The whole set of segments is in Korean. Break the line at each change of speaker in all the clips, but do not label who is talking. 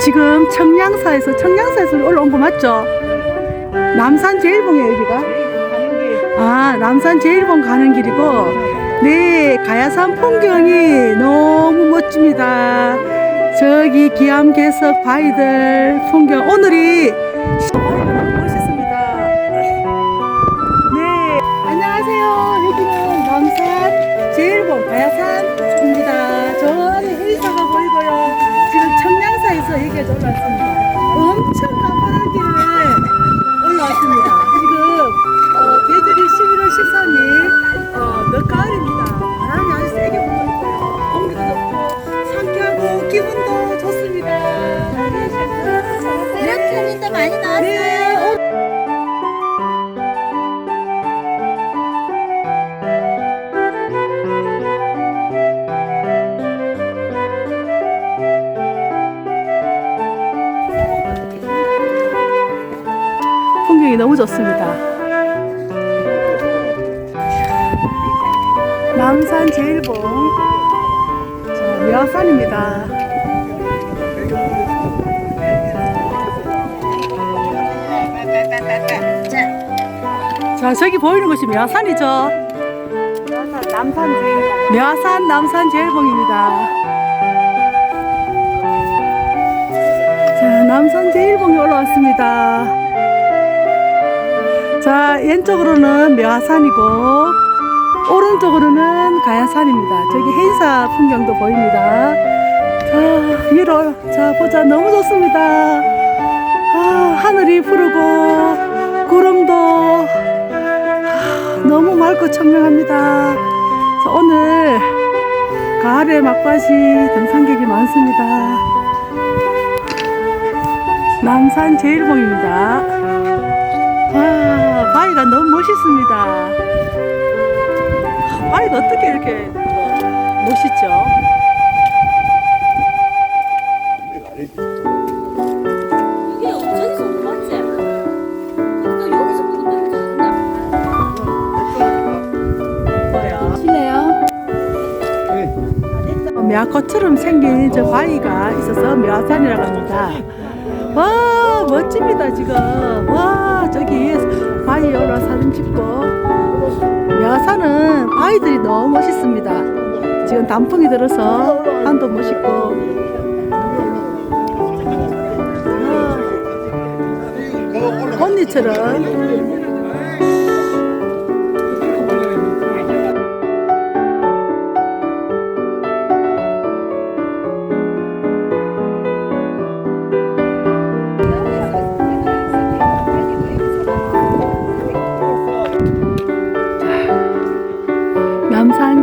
지금 청량사에서 청량사에서 올라온 거 맞죠? 남산 제일봉이에요 여기가. 아 남산 제일봉 가는 길이고 네 가야산 풍경이 너무 멋집니다. 저기 기암괴석 바위들 풍경 오늘이 청 너무 좋습니다. 남산 제일봉 자, 미화산입니다. 자 저기 보이는 곳이 미화산이죠.
남산 제일
미화산 남산 제일봉입니다. 자 남산 제일봉에 올라왔습니다. 자 왼쪽으로는 미화산이고 오른쪽으로는 가야산입니다. 저기 해인사 풍경도 보입니다. 자 위로 자 보자 너무 좋습니다. 아, 하늘이 푸르고 구름도 아, 너무 맑고 청명합니다. 자, 오늘 가을의 막바지 등산객이 많습니다. 남산 제일봉입니다. 와, 바위가 너무 멋있습니다. 바위가 어떻게 이렇게 멋있죠? 미아코처럼 생긴 저 바위가 있어서 미아산이라고 합니다. 와 멋집니다 지금. 와 저기 바위 올라 사진 찍고 미아산은 바위들이 너무 멋있습니다. 지금 단풍이 들어서 산도 멋있고. 와, 언니처럼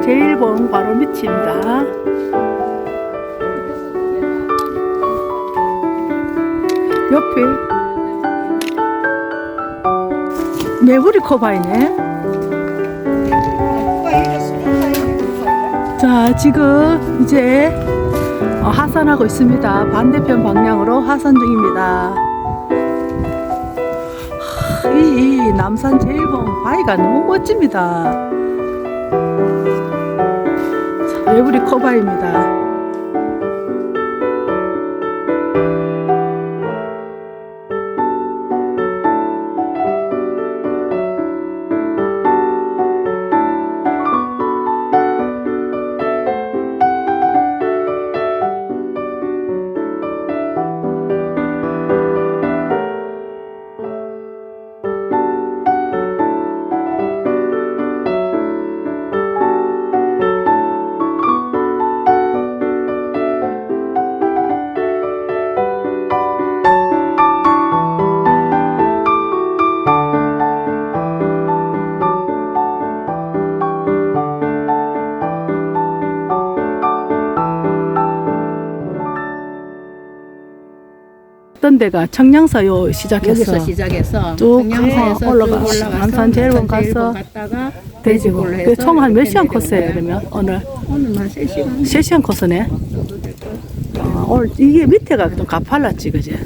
제일봉 바로 밑입니다. 옆에 매부리 코바이네. 자, 지금 이제 어, 하산하고 있습니다. 반대편 방향으로 하산 중입니다. 이 남산 제일봉 바위가 너무 멋집니다. 자, 외부리 코바입니다. 어떤 데가 청량사요 시작했어.
여기서 시작해서
쭉
청량사에서
올라가.
쭉 올라가서
남산 제일봉 가서
갔다가
돼지고.
돼지골로 해서
총한 몇
이렇게
시간
코스예요.
그러면 오늘?
오늘만 3시간
3시간 코스네. 아, 오늘 이게 밑에가 좀 가팔랐지, 그지?